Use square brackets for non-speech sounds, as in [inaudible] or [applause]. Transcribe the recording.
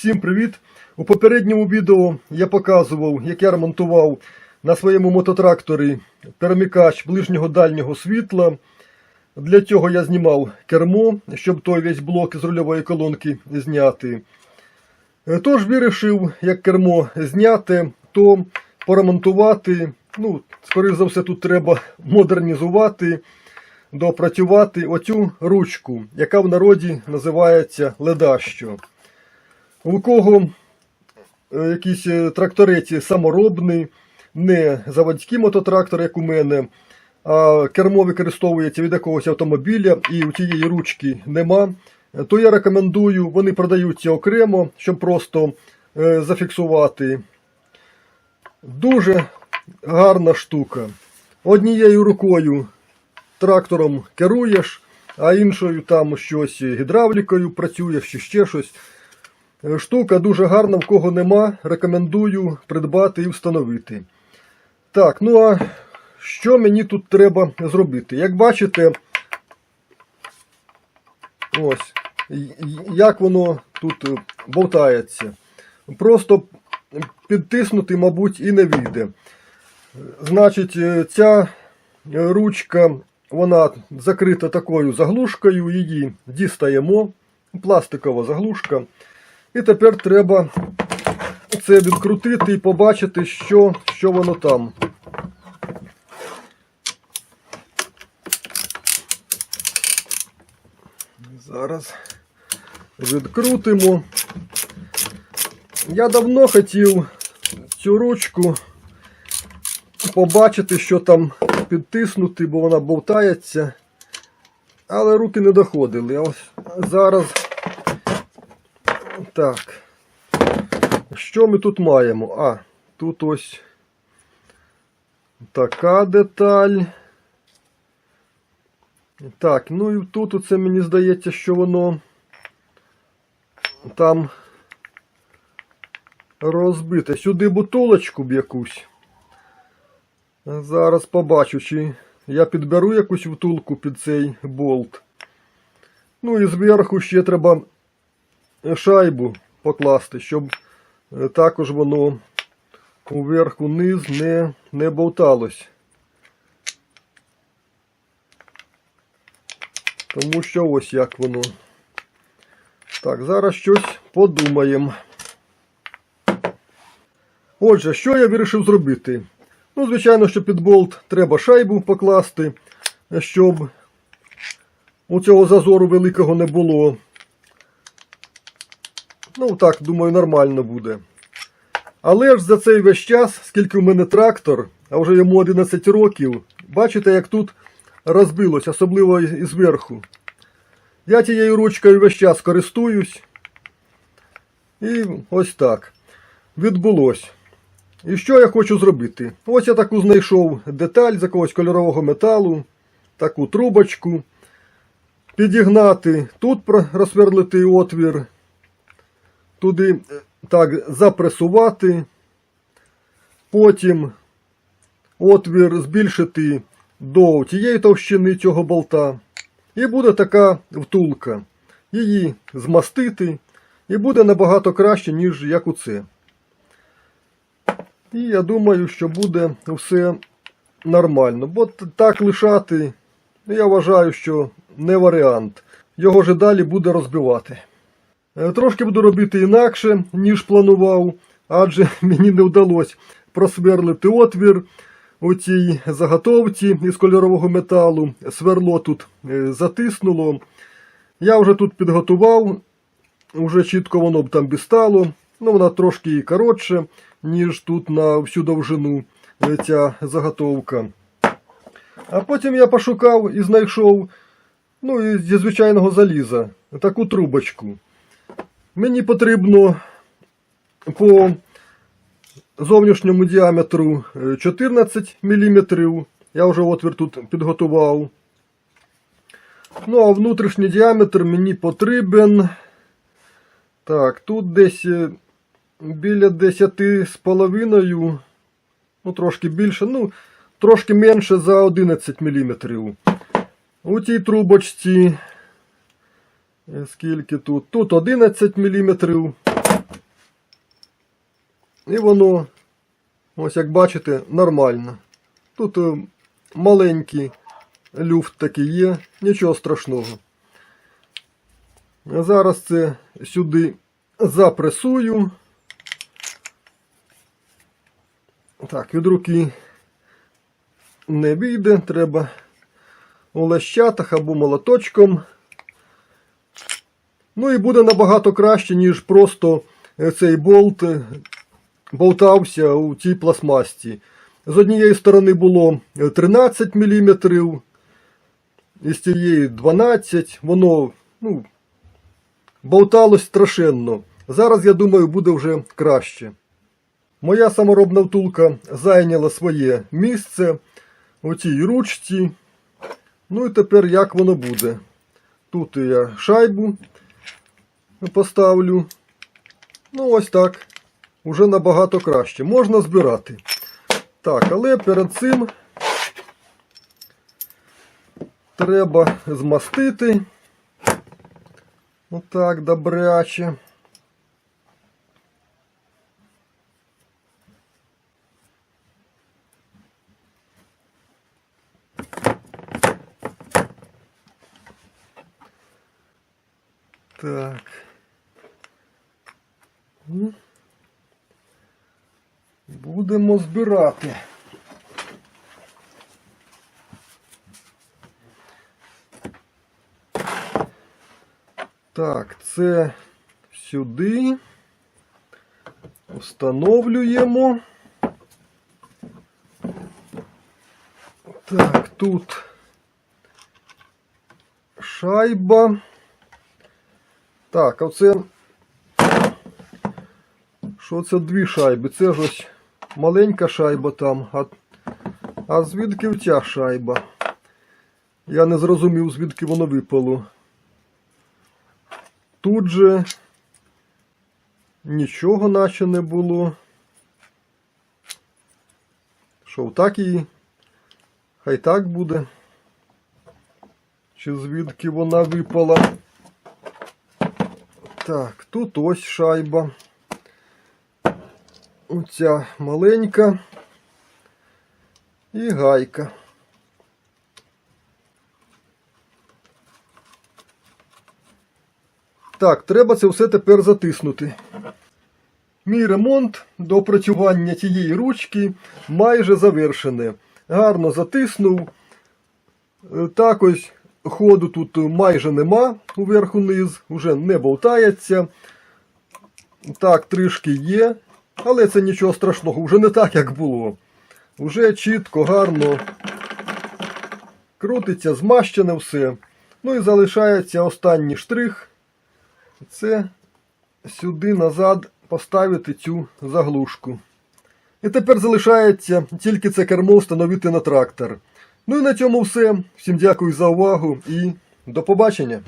Всім привіт! У попередньому відео я показував, як я ремонтував на своєму мототракторі перемикач ближнього дальнього світла. Для цього я знімав кермо, щоб той весь блок з рульової колонки зняти. Е, Тож вирішив, як кермо зняти, то поремонтувати. Ну, скоріш за все, тут треба модернізувати, допрацювати оцю ручку, яка в народі називається ледащо. У кого е, якісь е, трактореці саморобні, не заводські мототрактори, як у мене, а кермо використовується від якогось автомобіля і у цієї ручки нема, то я рекомендую, вони продаються окремо, щоб просто е, зафіксувати. Дуже гарна штука. Однією рукою трактором керуєш, а іншою там щось гідравлікою працюєш чи ще щось. Е, Штука дуже гарна, в кого нема, рекомендую придбати і встановити. Так, ну а що мені тут треба зробити? Як бачите, ось, як воно тут е, болтається. Просто підтиснути, мабуть, і не вийде. Значить, е, ця ручка, вона закрита такою заглушкою, її дістаємо. Пластикова заглушка. І тепер треба це відкрутити і побачити, що, що воно там. Зараз відкрутимо. Я давно хотів цю ручку побачити, що там підтиснути, бо вона болтається. Але руки не доходили. Ось зараз. Так. Що ми тут маємо? А, тут ось така деталь. Так, ну і тут оце мені здається, що воно там розбите. Сюди бутулочку б якусь. Зараз побачу, чи я підберу якусь втулку під цей болт. Ну і зверху ще треба шайбу покласти, щоб е, також воно уверх униз не, не болталось. Тому що ось як воно. Так, зараз щось подумаємо. Отже, що я вирішив зробити? Ну, звичайно, що під болт треба шайбу покласти, щоб у цього зазору великого не було. Ну, так, думаю, нормально буде. Але ж за цей весь час, скільки в мене трактор, а вже йому 11 років, бачите, як тут розбилось, особливо і зверху. Я тією ручкою весь час користуюсь. І ось так. Відбулось. І що я хочу зробити? Ось я таку знайшов деталь з якогось кольорового металу, таку трубочку. Підігнати, тут розсверлити отвір, туди е, так запресувати, потім отвір збільшити до тієї товщини цього болта. І буде така втулка. Її змастити, і буде набагато краще, ніж як у це. І я думаю, що буде все нормально. Бо так лишати, я вважаю, що не варіант. Його ж далі буде розбивати. Е, Трошки буду робити інакше, ніж планував, адже [laughs] мені не вдалося просверлити отвір у цій заготовці із кольорового металу. Сверло тут е, затиснуло. Я вже тут підготував, вже чітко воно б там бістало. Ну, вона трошки і коротше, ніж тут на всю довжину е, ця заготовка. А потім я пошукав і знайшов ну, зі звичайного заліза таку трубочку. Мені потрібно по зовнішньому діаметру е, 14 мм. Я вже отвір тут підготував. Ну, а внутрішній діаметр мені потрібен. Так, тут десь е, біля 10,5, ну трошки більше, ну, трошки менше за 11 мм. У цій трубочці Е, Скільки тут? Тут 11 мм. І воно, ось як бачите, нормально. Тут е, маленький люфт такий є, нічого страшного. Зараз це сюди запресую. Так, від руки не вийде, треба у лещатах або молоточком. Ну і буде набагато краще, ніж просто е, цей болт е, болтався у цій пластмасті. З однієї сторони було е, 13 мм, і з цієї 12 воно ну, болталось страшенно. Зараз, я думаю, буде вже краще. Моя саморобна втулка зайняла своє місце у цій ручці. Ну і тепер як воно буде. Тут я шайбу поставлю. Ну, ось так. Уже набагато краще. Можна збирати. Так, але перед цим треба змастити. Отак, добряче. Так. Ну, Будемо збирати. Так, це сюди. Встановлюємо. Так, тут шайба. Так, а це. Що це дві шайби? Це ж ось маленька шайба там, а, а звідки ця шайба? Я не зрозумів, звідки воно випало. Тут же нічого наче не було. Що, так і хай так буде. Чи звідки вона випала? Так, тут ось шайба. Оця маленька і гайка. Так, треба це все тепер затиснути. Мій ремонт до опрацювання цієї ручки майже завершене. Гарно затиснув. Е, Так ось ходу тут майже нема уверху-низ, вже не болтається. Так, трішки є, але це нічого страшного, вже не так, як було. Уже чітко, гарно крутиться, змащене все. Ну і залишається останній штрих. Це сюди назад поставити цю заглушку. І тепер залишається тільки це кермо встановити на трактор. Ну і на цьому все. Всім дякую за увагу і до побачення.